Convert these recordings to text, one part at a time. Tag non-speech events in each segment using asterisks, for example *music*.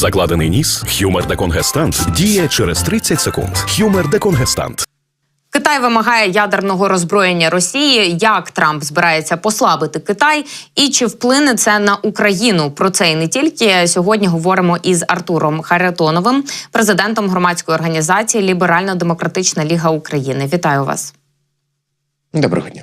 Закладений ніс. Хюмер деконгестант діє через 30 секунд. Хюмер деконгестант. Китай вимагає ядерного роззброєння Росії. Як Трамп збирається послабити Китай, і чи вплине це на Україну? Про це і не тільки сьогодні говоримо із Артуром Харитоновим, президентом громадської організації Ліберально-Демократична Ліга України. Вітаю вас. Доброго дня.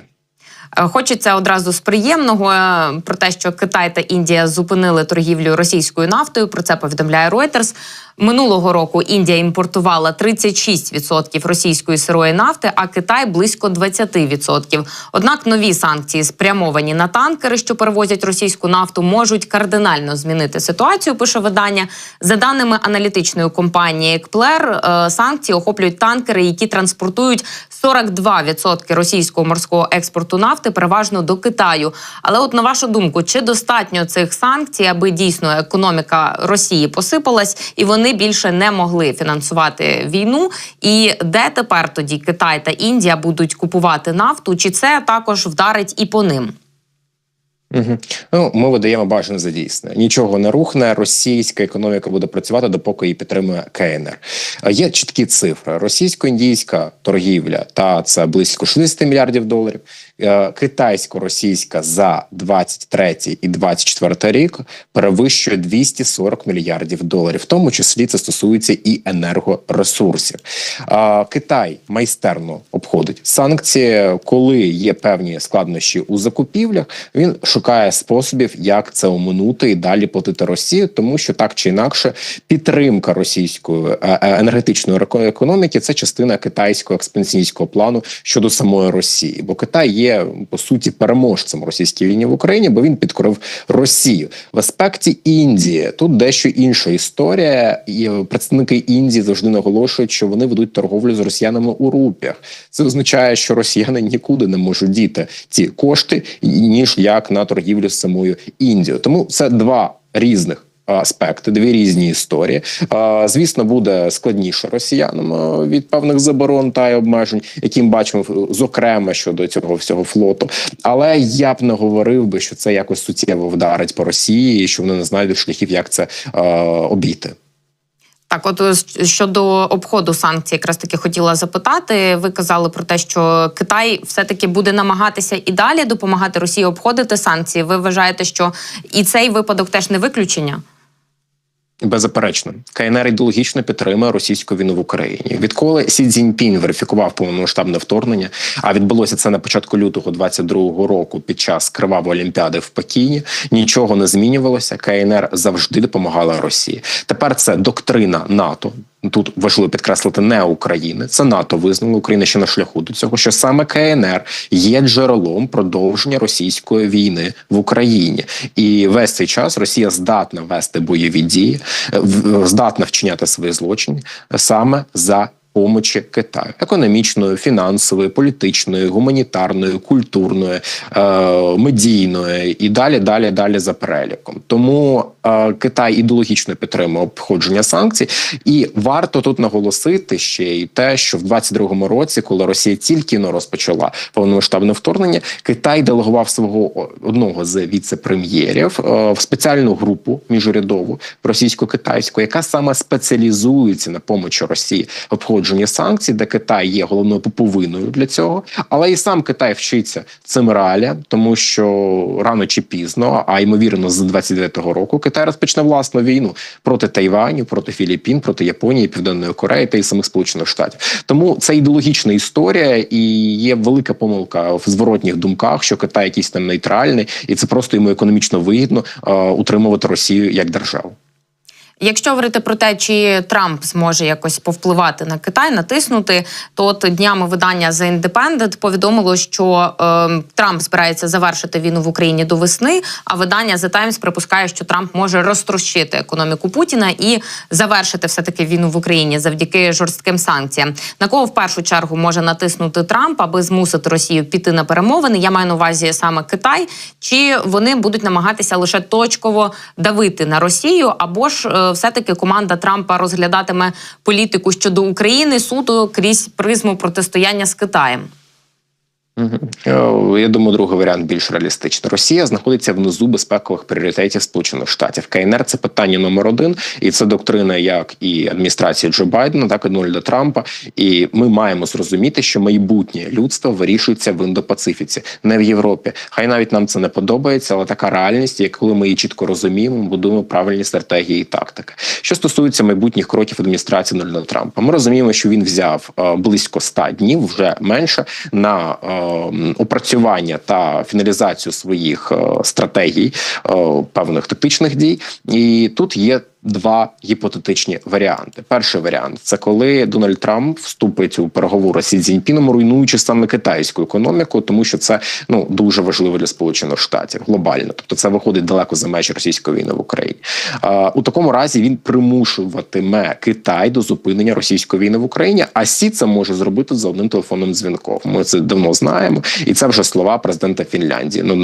Е, Хочеться одразу з приємного е, про те, що Китай та Індія зупинили торгівлю російською нафтою. Про це повідомляє Reuters. Минулого року Індія імпортувала 36% російської сирої нафти, а Китай близько 20%. Однак нові санкції, спрямовані на танкери, що перевозять російську нафту, можуть кардинально змінити ситуацію. Пише видання за даними аналітичної компанії Екплер. е, Санкції охоплюють танкери, які транспортують 42% російського морського експорту нафти, переважно до Китаю. Але, от на вашу думку, чи достатньо цих санкцій, аби дійсно економіка Росії посипалась, і вони більше не могли фінансувати війну? І де тепер тоді Китай та Індія будуть купувати нафту? Чи це також вдарить і по ним? Угу. Ну, ми видаємо бажане за дійсне. Нічого не рухне. Російська економіка буде працювати, допоки її підтримує КНР. Є чіткі цифри: російсько-індійська торгівля та це близько 60 мільярдів доларів. Е, Китайсько-російська за 23 і 24 рік перевищує 240 мільярдів доларів. В тому числі це стосується і енергоресурсів. Е, Китай майстерно обходить санкції, коли є певні складнощі у закупівлях. Він шукає способів, як це оминути і далі платити Росію, тому що так чи інакше підтримка російської е, енергетичної економіки це частина китайського експансійського плану щодо самої Росії, бо Китай є по суті переможцем російської війни в Україні, бо він підкорив Росію в аспекті Індії. Тут дещо інша історія, і представники Індії завжди наголошують, що вони ведуть торговлю з росіянами у рупіях. Це означає, що росіяни нікуди не можуть діти ці кошти ніж як на торгівлю з самою Індією. Тому це два різних. Аспекти, дві різні історії. Звісно, буде складніше росіянам від певних заборон та й обмежень, які ми бачимо зокрема щодо цього всього флоту. Але я б не говорив би, що це якось суттєво вдарить по Росії, і що вони не знайдуть шляхів, як це обійти. Так, от е, щодо обходу санкцій, якраз таки хотіла запитати. Ви казали про те, що Китай все-таки буде намагатися і далі допомагати Росії обходити санкції. Ви вважаєте, що і цей випадок теж не виключення? Беззаперечно, КНР ідеологічно підтримує російську війну в Україні. Відколи Сі Цзіньпін верифікував повномасштабне вторгнення, а відбулося це на початку лютого 22-го року під час кривавої олімпіади в Пекіні. Нічого не змінювалося. КНР завжди допомагала Росії. Тепер це доктрина НАТО. Тут важливо підкреслити не України, це НАТО визнало Україна ще на шляху до цього, що саме КНР є джерелом продовження російської війни в Україні, і весь цей час Росія здатна вести бойові дії, е, в- здатна вчиняти свої злочини саме за. Помочі Китаю економічної, фінансової, політичної, гуманітарної, культурної, е, медійної і далі, далі, далі за переліком. Тому е, Китай ідеологічно підтримує обходження санкцій, і варто тут наголосити ще й те, що в 22-му році, коли Росія тільки но розпочала повномасштабне вторгнення, Китай делегував свого одного з віце-прем'єрів е, в спеціальну групу міжурядову російсько-китайську, яка саме спеціалізується на помочі Росії в обходженні санкцій, де Китай є головною пуповиною для цього, але і сам Китай вчиться цим реаліям, тому що рано чи пізно, а ймовірно, з 29-го року Китай розпочне власну війну проти Тайваню, проти Філіппін, проти Японії, Південної Кореї та й самих Сполучених Штатів. Тому це ідеологічна історія, і є велика помилка в зворотніх думках, що Китай якийсь там нейтральний, і це просто йому економічно вигідно е, утримувати Росію як державу. Якщо говорити про те, чи Трамп зможе якось повпливати на Китай, натиснути, то от днями видання The Independent повідомило, що е, Трамп збирається завершити війну в Україні до весни. А видання The Times припускає, що Трамп може розтрощити економіку Путіна і завершити все таки війну в Україні завдяки жорстким санкціям. На кого в першу чергу може натиснути Трамп, аби змусити Росію піти на перемовини? Я маю на увазі саме Китай, чи вони будуть намагатися лише точково давити на Росію, або ж е, все-таки команда Трампа розглядатиме політику щодо України суто крізь призму протистояння з Китаєм. Е, Я думаю, другий варіант більш реалістичний. Росія знаходиться внизу безпекових пріоритетів Сполучених Штатів. КНР це питання номер один, і це доктрина як і адміністрації Джо Байдена, так і Дональда Трампа. І ми маємо зрозуміти, що майбутнє людство вирішується в індопацифіці, не в Європі. Хай навіть нам це не подобається, але така реальність, є, коли ми її чітко розуміємо, будуємо правильні стратегії і тактики. Що стосується майбутніх кроків адміністрації Дональда Трампа, ми розуміємо, що він взяв е, близько 100 днів, вже менше на е, опрацювання та фіналізацію своїх е, стратегій е, певних тактичних дій, і тут є. Два гіпотетичні варіанти. Перший варіант це коли Дональд Трамп вступить у переговори з Цзіньпіном, руйнуючи саме китайську економіку, тому що це ну дуже важливо для Сполучених Штатів глобально. Тобто це виходить далеко за межі російської війни в Україні. А, у такому разі він примушуватиме Китай до зупинення російської війни в Україні. А Сі це може зробити за одним телефонним дзвінком. Ми це давно знаємо, і це вже слова президента Фінляндії. Ну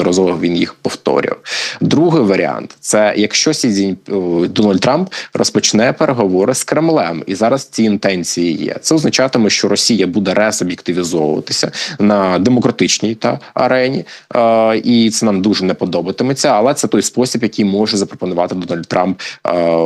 він їх повторював. Другий варіант це якщо Сі. Дональд Трамп розпочне переговори з Кремлем, і зараз ці інтенції є. Це означатиме, що Росія буде резоб'єктивізовуватися на демократичній та арені, е, і це нам дуже не подобатиметься. Але це той спосіб, який може запропонувати Дональд Трамп е,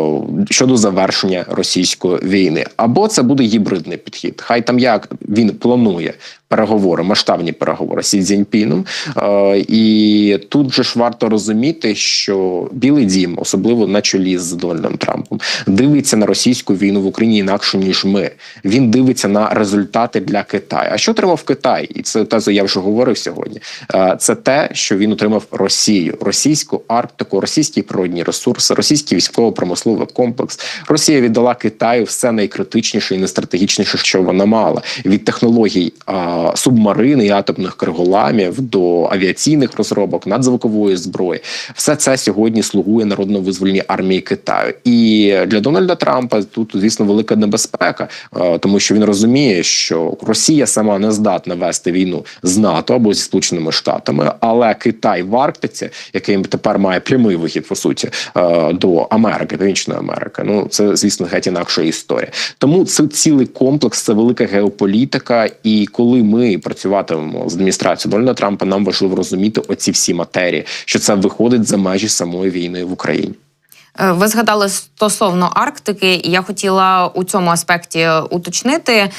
щодо завершення російської війни. Або це буде гібридний підхід. Хай там як він планує переговори, масштабні переговори Сі Цзіньпіном. Е, і тут же ж варто розуміти, що Білий Дім, особливо на чолі з Дональдом Трампом, дивиться на російську війну в Україні інакше ніж ми. Він дивиться на результати для Китаю. А що отримав Китай? І це те, я вже говорив сьогодні. Е, Це те, що він отримав Росію, російську Арктику, російські природні ресурси, російський військово-промисловий комплекс. Росія віддала Китаю все найкритичніше і найстратегічніше, що вона мала від технологій субмарин і атомних криголамів до авіаційних розробок, надзвукової зброї. Все це сьогодні слугує народно-визвольній армії Китаю. І для Дональда Трампа тут, звісно, велика небезпека, е, тому що він розуміє, що Росія сама не здатна вести війну з НАТО або зі Сполученими Штатами, але Китай в Арктиці, який тепер має прямий вихід по суті е, до Америки, Північної Америки. Ну це звісно геть інакша історія. Тому це цілий комплекс, це велика геополітика. І коли ми працюватимемо з адміністрацією Дональда Трампа, нам важливо розуміти оці всі матерії, що це виходить за межі самої війни в Україні. Е, Ви згадали стосовно Арктики, і я хотіла у цьому аспекті уточнити.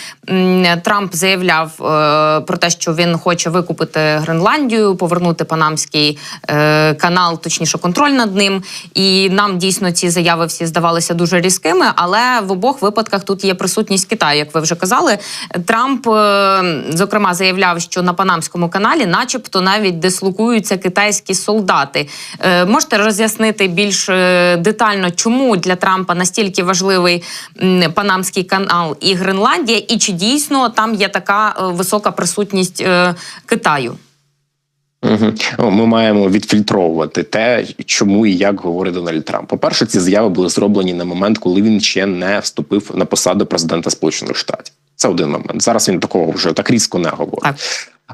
Трамп заявляв е, про те, що він хоче викупити Гренландію, повернути Панамський е, канал, точніше, контроль над ним. І нам дійсно ці заяви всі здавалися дуже різкими, але в обох випадках тут є присутність Китаю, як ви вже казали. Трамп, зокрема, заявляв, що на Панамському каналі, начебто, навіть дислокуються китайські солдати. Можете роз'яснити більш е, детально, чому для Трампа настільки важливий Панамський канал і Гренландія, і чи дійсно там є така е, висока присутність е, Китаю? Угу. Ми маємо відфільтровувати те, чому і як говорить Дональд Трамп. По перше, ці заяви були зроблені на момент, коли він ще не вступив на посаду президента Сполучених Штатів. Це один момент. Зараз він такого вже так різко не говорить. Так.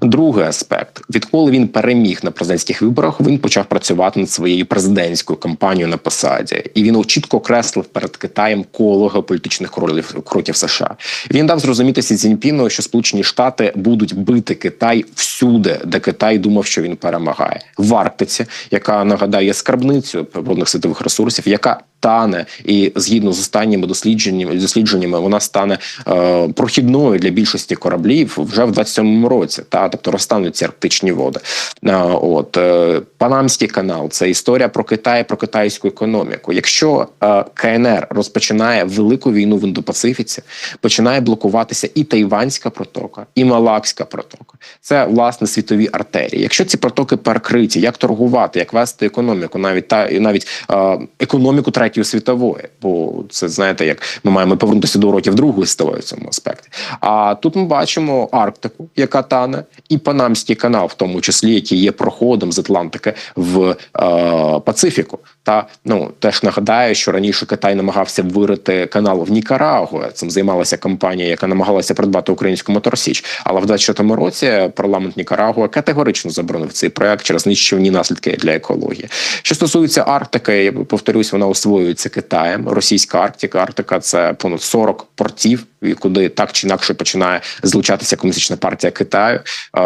Другий аспект: відколи він переміг на президентських виборах, він почав працювати над своєю президентською кампанією на посаді, і він чітко окреслив перед Китаєм коло геополітичних кроків, кроків США. Він дав зрозуміти Сі Цзіньпіну, що Сполучені Штати будуть бити Китай всюди, де Китай думав, що він перемагає. В Арктиці, яка нагадає скарбницю природних світових ресурсів, яка Тане і згідно з останніми дослідженнями дослідженнями, вона стане е, прохідною для більшості кораблів вже в 27-му році. Та тобто розтануть ці арктичні води. Е, от е, Панамський канал це історія про Китай, про китайську економіку. Якщо е, КНР розпочинає велику війну в індопацифіці, починає блокуватися і Тайванська протока, і Малакська протока. Це власне світові артерії. Якщо ці протоки перекриті, як торгувати, як вести економіку, навіть та навіть е, економіку третьої світової, бо це знаєте, як ми маємо повернутися до уроків другої світової в цьому аспекті. А тут ми бачимо Арктику, яка тане, і Панамський канал, в тому числі, який є проходом з Атлантики в е, Пацифіку. Та ну теж нагадаю, що раніше Китай намагався вирити канал в Нікарагуа. Цим займалася компанія, яка намагалася придбати українську моторсіч. Але в 24-му році парламент Нікарагуа категорично заборонив цей проект через нищівні наслідки для екології. Що стосується Арктики, я повторюсь, вона освоюється Китаєм. Російська Арктика, Арктика це понад 40 портів куди так чи інакше починає злучатися комуністична партія Китаю. Е,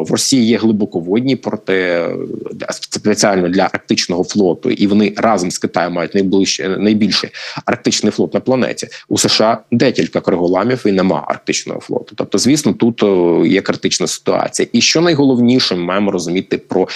В Росії є глибоководні порти е, спеціально для арктичного флоту, і вони разом з Китаєм мають найближче найбільший арктичний флот на планеті. У США декілька криголамів і нема арктичного флоту. Тобто, звісно, тут е, є критична ситуація. І що найголовніше, ми маємо розуміти про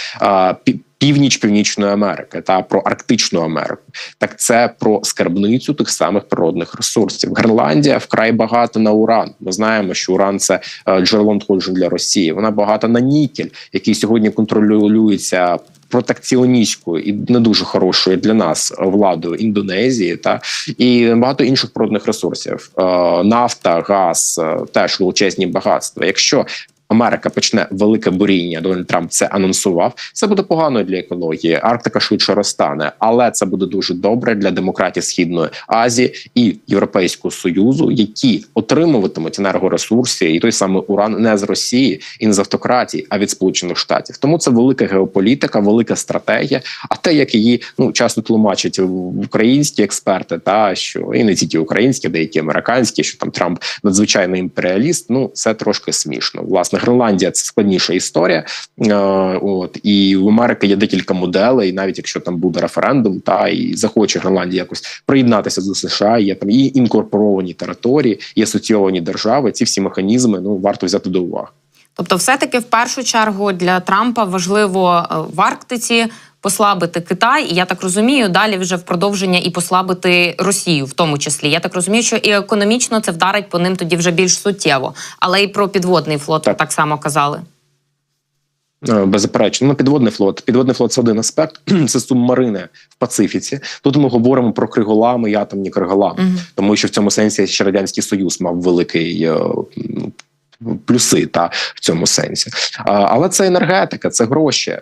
Північ Північної Америки та про Арктичну Америку, так це про скарбницю тих самих природних ресурсів. Гренландія вкрай багата на уран. Ми знаємо, що уран це е, джерело надходжень для Росії. Вона багата на нікель, який сьогодні контролюється протекціоністською і не дуже хорошою для нас владою Індонезії, та і багато інших природних ресурсів. Е, Нафта, газ е, теж величезні багатства. Якщо Америка почне велике буріння. Дональд Трамп це анонсував. Це буде погано для екології. Арктика швидше розтане, але це буде дуже добре для демократії Східної Азії і Європейського союзу, які отримуватимуть енергоресурси і той самий уран не з Росії і не з автократії, а від Сполучених Штатів. Тому це велика геополітика, велика стратегія. А те, як її ну часто тлумачать українські експерти, та що і не тільки українські, деякі американські, що там Трамп надзвичайний імперіаліст. Ну це трошки смішно. Власне, Гренландія це складніша історія. Е, от і в Америки є декілька моделей, навіть якщо там буде референдум, та і захоче Гренландія якось приєднатися до США. Є там і інкорпоровані території, і асоційовані держави. Ці всі механізми ну варто взяти до уваги. Тобто, все-таки в першу чергу для Трампа важливо е, в Арктиці послабити Китай, і я так розумію, далі вже в продовження і послабити Росію, в тому числі. Я так розумію, що і економічно це вдарить по ним тоді вже більш суттєво, але і про підводний флот Так. так само казали. Е, Беззаперечно, ну підводний флот. Підводний флот це один аспект. *clears throat* Це субмарини в Пацифіці. Тут ми говоримо про криголами і атомні криголами, Мгм. тому що в цьому сенсі ще радянський союз мав великий. е, ну, Плюси та в цьому сенсі, але це енергетика, це гроші.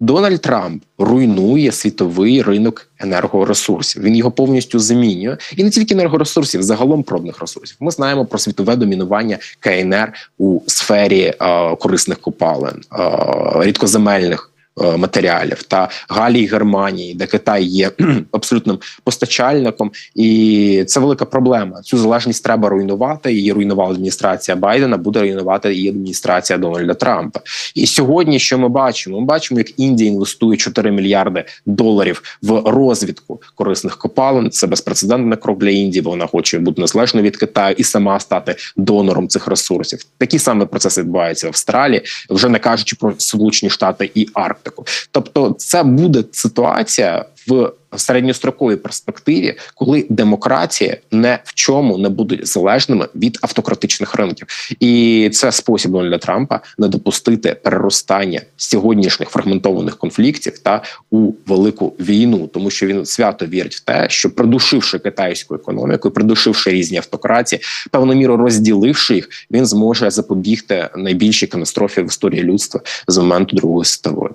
Дональд Трамп руйнує світовий ринок енергоресурсів. Він його повністю замінює, і не тільки енергоресурсів, загалом пробних ресурсів. Ми знаємо про світове домінування КНР у сфері е, корисних копалин, е, рідкоземельних. Е, Матеріалів та Галії Германії, де Китай є абсолютним постачальником, і це велика проблема. Цю залежність треба руйнувати. Її руйнувала адміністрація Байдена, буде руйнувати її адміністрація Дональда Трампа. І сьогодні, що ми бачимо? Ми бачимо, як Індія інвестує 4 мільярди доларів в розвідку корисних копалин. Це безпрецедентний крок для Індії, бо вона хоче бути незалежною від Китаю і сама стати донором цих ресурсів. Такі саме процеси відбуваються в Австралії, вже не кажучи про Сполучені Штати і Арктику. Тобто, це буде ситуація в середньостроковій перспективі, коли демократія не в чому не будуть залежними від автократичних ринків, і це спосіб Дональда Трампа не допустити переростання сьогоднішніх фрагментованих конфліктів та у велику війну, тому що він свято вірить в те, що придушивши китайську економіку, придушивши різні автократії, певну міру розділивши їх, він зможе запобігти найбільшій катастрофі в історії людства з моменту Другої світової.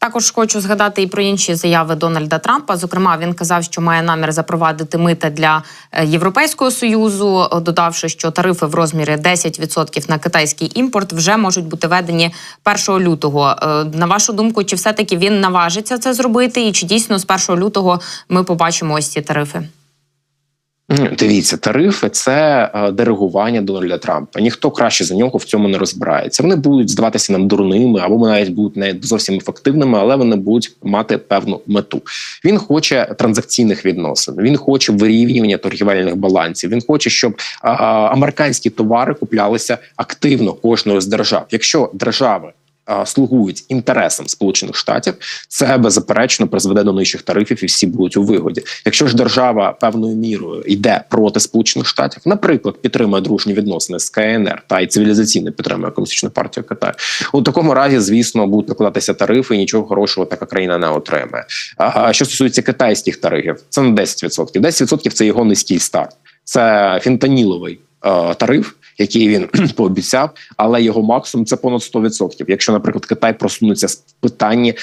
Також хочу згадати і про інші заяви Дональда Трампа. Зокрема, він казав, що має намір запровадити мита для е, Європейського союзу, додавши, що тарифи в розмірі 10% на китайський імпорт вже можуть бути введені 1 лютого. Е, На вашу думку, чи все таки він наважиться це зробити, і чи дійсно з 1 лютого ми побачимо ось ці тарифи? Дивіться, тарифи це е, диригування Дональда Трампа. Ніхто краще за нього в цьому не розбирається. Вони будуть здаватися нам дурними, або навіть будуть не зовсім ефективними, але вони будуть мати певну мету. Він хоче транзакційних відносин. Він хоче вирівнювання торгівельних балансів. Він хоче, щоб американські товари куплялися активно кожною з держав. Якщо держави слугують інтересам Сполучених Штатів, це беззаперечно призведе до нижчих тарифів, і всі будуть у вигоді. Якщо ж держава певною мірою йде проти Сполучених Штатів, наприклад, підтримує дружні відносини з КНР та й цивілізаційно підтримує комуністичну партію Китаю, у такому разі, звісно, будуть накладатися тарифи, і нічого хорошого така країна не отримає. А що стосується китайських тарифів, це на 10%. 10% – це його низький старт. Це фентаніловий тариф який він *clears throat* пообіцяв, але його максимум це понад 100%. Якщо, наприклад, Китай просунеться в питанні е,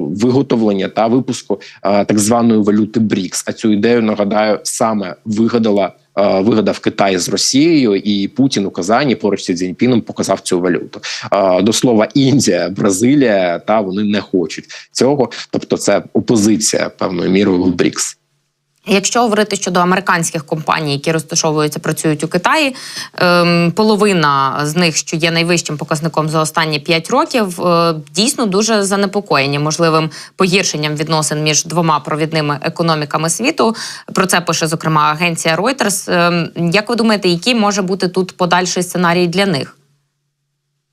виготовлення та випуску е, так званої валюти БРІКС. А цю ідею нагадаю саме вигадала. е, Вигадав Китай з Росією, і Путін у Казані поруч зі Цзіньпіном показав цю валюту. Е, До слова, Індія, Бразилія та вони не хочуть цього. Тобто, це опозиція певною мірою в БРІКС. Якщо говорити щодо американських компаній, які розташовуються, працюють у Китаї, ем, половина з них, що є найвищим показником за останні 5 років, е, дійсно дуже занепокоєні можливим погіршенням відносин між двома провідними економіками світу. Про це пише зокрема агенція Reuters. Ем, Як ви думаєте, який може бути тут подальший сценарій для них?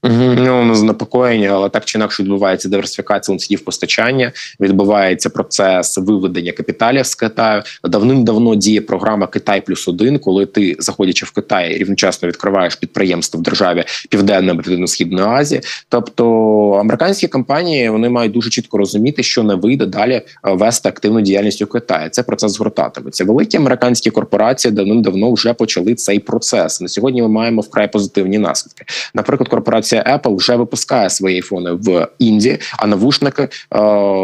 Ну, занепокоєння, але так чи інакше відбувається диверсифікація ланцюгів постачання. Відбувається процес виведення капіталів з Китаю. Давним-давно діє програма Китай плюс один, коли ти, заходячи в Китай, рівночасно відкриваєш підприємство в державі Південної або Південно-Східної Азії. Тобто американські компанії вони мають дуже чітко розуміти, що не вийде далі е, вести активну діяльність у Китаї. Це процес згортатиметься. Великі американські корпорації давним-давно вже почали цей процес. На сьогодні ми маємо вкрай позитивні наслідки. Наприклад, корпорація Apple вже випускає свої айфони в Індії, а навушники, е,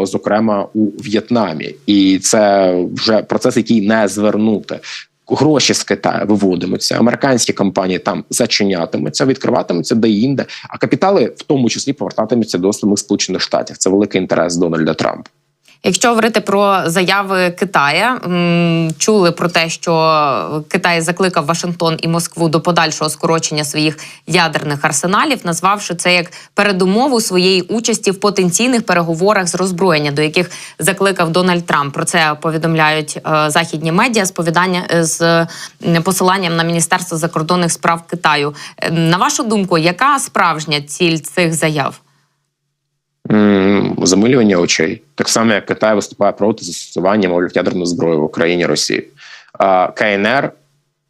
зокрема, у В'єтнамі, і це вже процес, який не звернути. Гроші з Китаю виводимуться, американські компанії там зачинятимуться, відкриватимуться де-інде, а капітали в тому числі повертатимуться до самих сполучених штатів. Це великий інтерес Дональда Трампа. Якщо говорити про заяви Китая, чули про те, що Китай закликав Вашингтон і Москву до подальшого скорочення своїх ядерних арсеналів, назвавши це як передумову своєї участі в потенційних переговорах з роззброєння, до яких закликав Дональд Трамп. Про це повідомляють е, західні медіа з повідання е, з посиланням на Міністерство закордонних справ Китаю. Е, На вашу думку, яка справжня ціль цих заяв? Замилювання очей, так само як Китай виступає проти застосування мовляв ядерної зброї в Україні Росії. КНР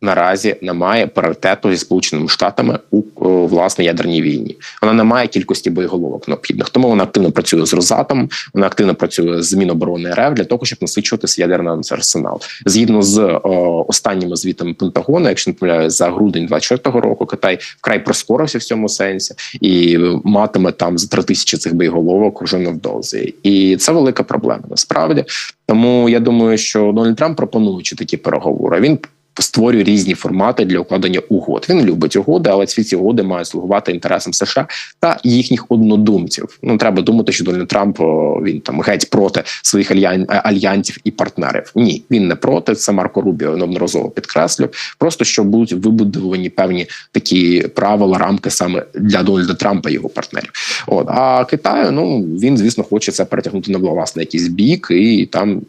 наразі не має паритету зі сполученими штатами у о, власне ядерній війні. Вона не має кількості боєголовок необхідних. Тому вона активно працює з Росатом, вона активно працює з Міноборони РФ для того, щоб насичуватися ядерний арсенал. Згідно з о, останніми звітами Пентагону, якщо не помиляюсь, за грудень 24-го року Китай вкрай прискорився в цьому сенсі і матиме там за три тисячі цих боєголовок вже невдовзі. І це велика проблема насправді. Тому я думаю, що Дональд Трамп пропонуючи такі переговори, він створює різні формати для укладення угод. Він любить угоди, але ці ці угоди мають слугувати інтересам США та їхніх однодумців. Ну треба думати, що Дональд Трамп він там геть проти своїх альян... альянсів і партнерів. Ні, він не проти. Це Марко Рубіо неодноразово підкреслював. Просто що будуть вибудовані певні такі правила, рамки саме для Дональда Трампа і його партнерів. От а Китаю, ну він звісно хоче це перетягнути на власне якийсь бік і там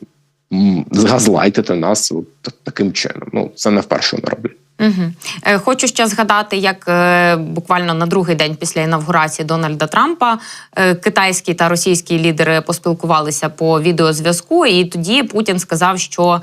м, згазлайтити нас от таким чином. Ну це не вперше вони роблять. Угу. Хочу ще згадати, як е, буквально на другий день після інавгурації Дональда Трампа е, китайські та російські лідери поспілкувалися по відеозв'язку, і тоді Путін сказав, що,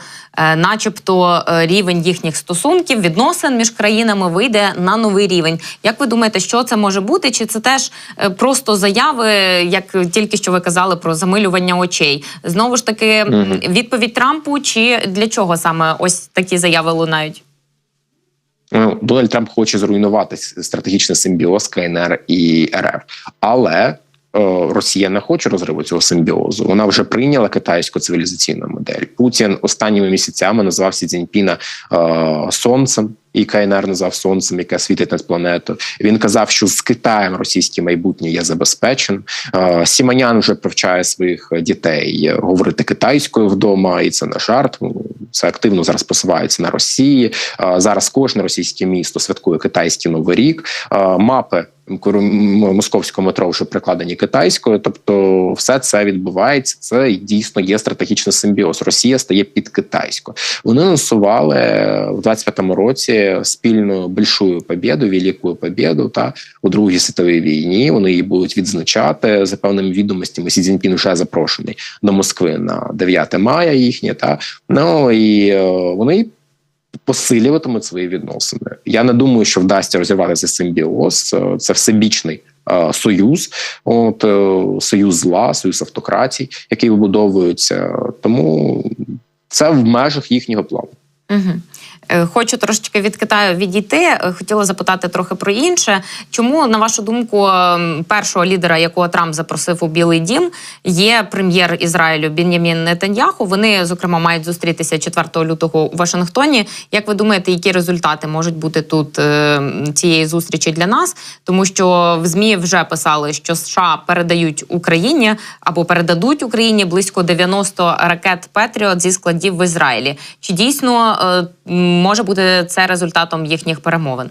начебто, рівень їхніх стосунків, відносин між країнами вийде на новий рівень. Як ви думаєте, що це може бути? Чи це теж просто заяви, як тільки що ви казали про замилювання очей? Знову ж таки, Мгм. відповідь Трампу, чи для чого саме ось такі заяви лунають? Ну, Дональд Трамп хоче зруйнувати стратегічний симбіоз КНР і РФ, але е, Росія не хоче розриву цього симбіозу. Вона вже прийняла китайську цивілізаційну модель. Путін останніми місяцями назвав Сі Цзіньпіна е, сонцем. І КНР назвав сонцем, яке світить над планетою. Він казав, що з Китаєм російське майбутнє є забезпеченим. Е, Сіманян вже привчає своїх дітей говорити китайською вдома, і це не жарт. Ну, Це активно зараз посувається на Росії. Зараз кожне російське місто святкує китайський новий рік. Мапи московського метро вже прикладені китайською. Тобто, все це відбувається. Це дійсно є стратегічний симбіоз. Росія стає під китайською. Вони анонсували в 25-му році спільну більшую побєду, велику побєду та у Другій світовій війні. Вони її будуть відзначати за певними відомостями. Сі Цзіньпін вже запрошений до Москви на 9 мая їхнє. Та ну і е, вони посилюватимуть свої відносини. Я не думаю, що вдасться розірватися симбіоз. Е, Це всебічний е, союз, от е, союз зла, союз автократій, який вибудовується. Тому це в межах їхнього плану. Угу. Е, Хочу трошечки від Китаю відійти. Е, Хотіла запитати трохи про інше. Чому, на вашу думку, ем, першого лідера, якого Трамп запросив у Білий Дім, є прем'єр Ізраїлю Бін'ямін Нетаньяху? Вони, зокрема, мають зустрітися 4 лютого у Вашингтоні. Як ви думаєте, які результати можуть бути тут е, цієї зустрічі для нас? Тому що в ЗМІ вже писали, що США передають Україні або передадуть Україні близько 90 ракет Петріот зі складів в Ізраїлі. Чи дійсно е, може бути це результатом їхніх перемовин?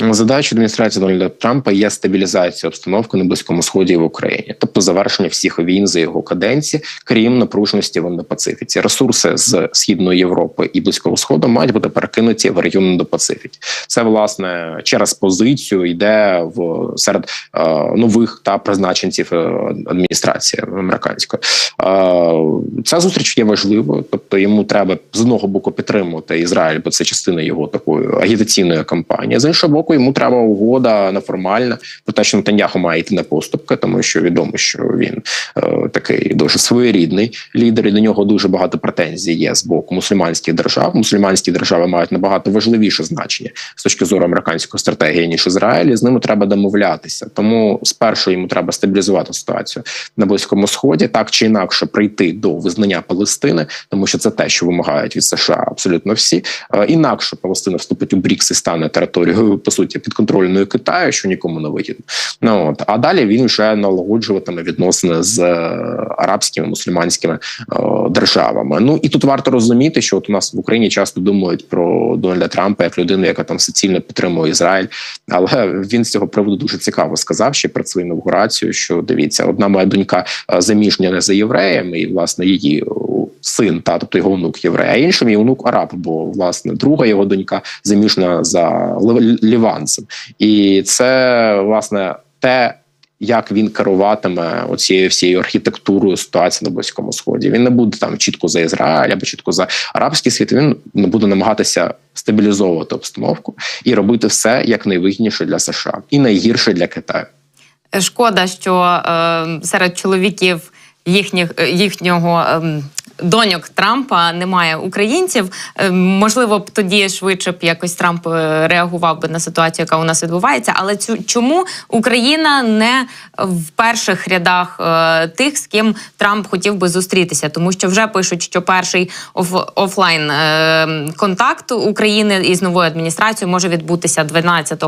Задача адміністрації Дональда Трампа є стабілізація обстановки на близькому сході в Україні, тобто завершення всіх війн за його каденції, крім напруженості в Індопацифіці. Ресурси з східної Європи і близького сходу мають бути перекинуті в регіон Індопацифіки. Це власне через позицію йде в серед е, нових та призначенців е, адміністрації американської. Е, ця зустріч є важливою, тобто йому треба з одного боку підтримувати Ізраїль, бо це частина його такої агітаційної кампанії. З іншого боку, йому треба угода неформальна про те, що Нетаньяху має йти на поступки, тому що відомо, що він е, такий дуже своєрідний лідер, і до нього дуже багато претензій є з боку мусульманських держав. Мусульманські держави мають набагато важливіше значення з точки зору американської стратегії ніж Ізраїль. і З ними треба домовлятися. Тому спершу йому треба стабілізувати ситуацію на близькому сході, так чи інакше прийти до визнання Палестини, тому що це те, що вимагають від США абсолютно всі. Е, Інакше Палестина вступить у БРІКС і стане територією по суті підконтрольною Китаю, що нікому не вигідно. Ну от а далі він вже налагоджуватиме відносини з е, арабськими мусульманськими е, державами. Ну і тут варто розуміти, що от у нас в Україні часто думають про Дональда Трампа як людину, яка там суцільно підтримує Ізраїль. Але він з цього приводу дуже цікаво сказав ще про свою інаугурацію, що дивіться, одна моя донька е, заміжня не за євреями, і власне її о, син, та тобто його онук єврей, а іншим його онук араб, бо власне друга його донька заміжна за ліванцем, і це власне те. Як він керуватиме оцією всією архітектурою ситуації на близькому сході? Він не буде там чітко за Ізраїль або чітко за арабський світ. Він не буде намагатися стабілізовувати обстановку і робити все як найвигідніше для США і найгірше для Китаю. Шкода, що е, серед чоловіків їхніх е, їхнього. ем, Доньок Трампа немає українців. Е, Можливо, б тоді швидше б якось Трамп е, реагував би на ситуацію, яка у нас відбувається. Але цю чому Україна не в перших рядах е, тих, з ким Трамп хотів би зустрітися? Тому що вже пишуть, що перший оф, офлайн контакт України із новою адміністрацією може відбутися 12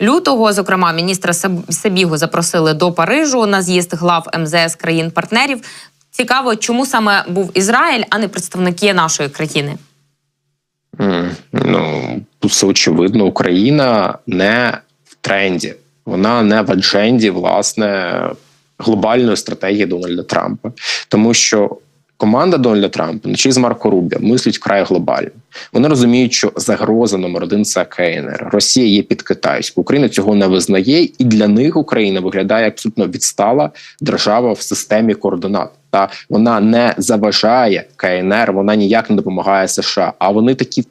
лютого. Зокрема, міністра Саб- Сабігу запросили до Парижу на з'їзд глав МЗС країн-партнерів. Цікаво, чому саме був Ізраїль, а не представники нашої країни. Ну все очевидно. Україна не в тренді, вона не в адженді власне глобальної стратегії Дональда Трампа, тому що. Команда Дональда Трампа на чолі з Марко Рубі мислить вкрай глобально. Вони розуміють, що загроза номер один це КНР. Росія є під китайську. Україна цього не визнає, і для них Україна виглядає абсолютно відстала держава в системі координат. Та вона не заважає КНР, вона ніяк не допомагає США. А вони такі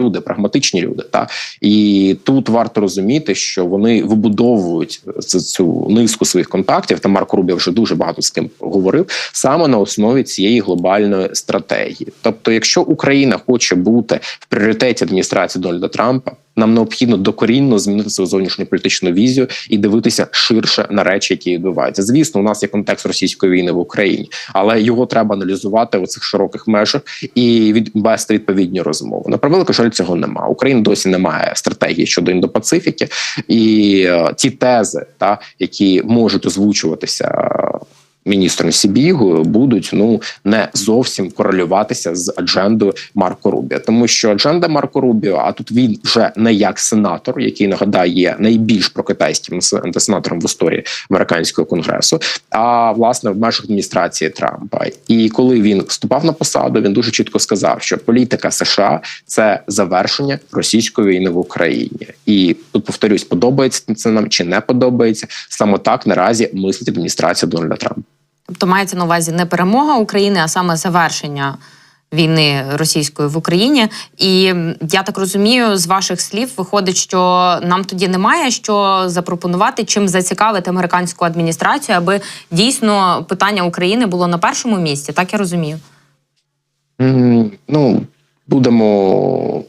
люди, прагматичні люди. Та і тут варто розуміти, що вони вибудовують цю, низку своїх контактів. Та Марко Рубі вже дуже багато з ким говорив саме на основі цієї глобальної стратегії. Тобто, якщо Україна хоче бути в пріоритеті адміністрації Дональда Трампа. Нам необхідно докорінно змінити свою зовнішню політичну візію і дивитися ширше на речі, які відбуваються. Звісно, у нас є контекст російської війни в Україні, але його треба аналізувати у цих широких межах і від вести відповідні розмови. На превелику жаль, цього нема. Україна досі не має стратегії щодо індопацифіки, і е, ті тези, та які можуть озвучуватися. Міністром Сібігою будуть ну не зовсім корелюватися з аджендою Марко Рубіо, тому що адженда Марко Рубіо, а тут він вже не як сенатор, який нагадаю є найбільш прокитайським антисенатором в історії американського конгресу, а власне в межах адміністрації Трампа. І коли він вступав на посаду, він дуже чітко сказав, що політика США це завершення російської війни в Україні. І тут повторюсь, подобається це нам чи не подобається. Саме так наразі мислить адміністрація Дональда Трампа. Тобто мається на увазі не перемога України, а саме завершення війни російської в Україні. І я так розумію, з ваших слів виходить, що нам тоді немає що запропонувати, чим зацікавити американську адміністрацію, аби дійсно питання України було на першому місці. Так я розумію. Ну будемо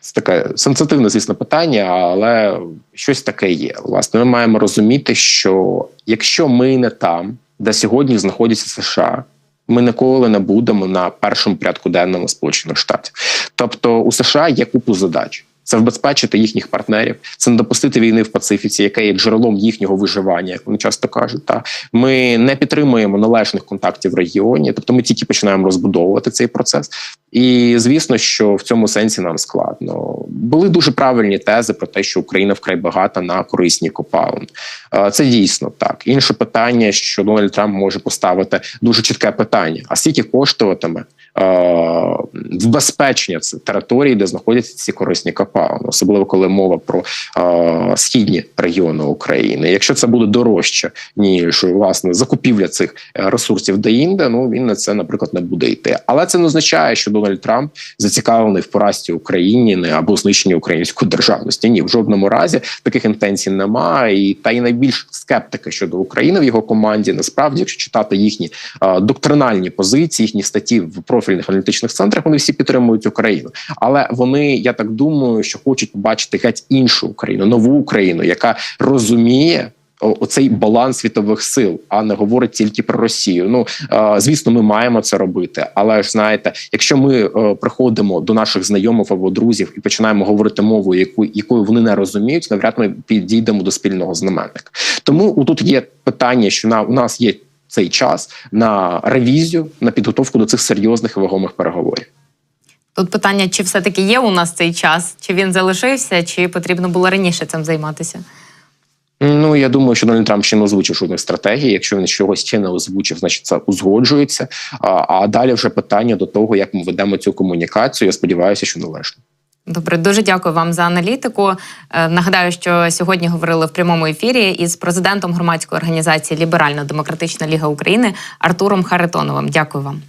Це таке сенситивне, звісно, питання, але щось таке є. Власне, ми маємо розуміти, що якщо ми не там, де сьогодні знаходяться США, ми ніколи не будемо на першому порядку денному Сполучених Штатів. Тобто у США є купу задач. Це вбезпечити їхніх партнерів, це не допустити війни в Пацифіці, яке є джерелом їхнього виживання, як вони часто кажуть. Та ми не підтримуємо належних контактів в регіоні, тобто ми тільки починаємо розбудовувати цей процес. І звісно, що в цьому сенсі нам складно. Були дуже правильні тези про те, що Україна вкрай багата на корисні копалини. Це дійсно так. Інше питання, що Дональд Трамп може поставити дуже чітке питання: а скільки коштуватиме вбезпечення території, де знаходяться ці корисні копалини, особливо коли мова про східні регіони України. Якщо це буде дорожче ніж власне закупівля цих е, ресурсів де-інде, ну він на це, наприклад, не буде йти. Але це не означає, що Дональд Трамп зацікавлений в порасті Україні або знищенні української державності. Ні, в жодному разі таких інтенцій немає. І та й найбільш скептики щодо України в його команді, насправді, якщо читати їхні е, доктринальні позиції, їхні статті в профільних аналітичних центрах, вони всі підтримують Україну. Але вони, я так думаю, що хочуть побачити геть іншу Україну, нову Україну, яка розуміє. Оцей баланс світових сил, а не говорить тільки про Росію. Ну звісно, ми маємо це робити. Але ж знаєте, якщо ми е, приходимо до наших знайомих або друзів і починаємо говорити мовою, яку якою вони не розуміють, навряд ми підійдемо до спільного знаменника. Тому тут є питання, що на у нас є цей час на ревізію, на підготовку до цих серйозних і вагомих переговорів. Тут питання: чи все-таки є у нас цей час, чи він залишився, чи потрібно було раніше цим займатися? Ну я думаю, що Дональд Трамп ще не озвучив жодних стратегій. Якщо він чогось ще не озвучив, значить це узгоджується. А, а далі вже питання до того, як ми ведемо цю комунікацію. Я сподіваюся, що належно. Добре, дуже дякую вам за аналітику. Е, Нагадаю, що сьогодні говорили в прямому ефірі із президентом громадської організації Ліберально-Демократична Ліга України Артуром Харитоновим. Дякую вам.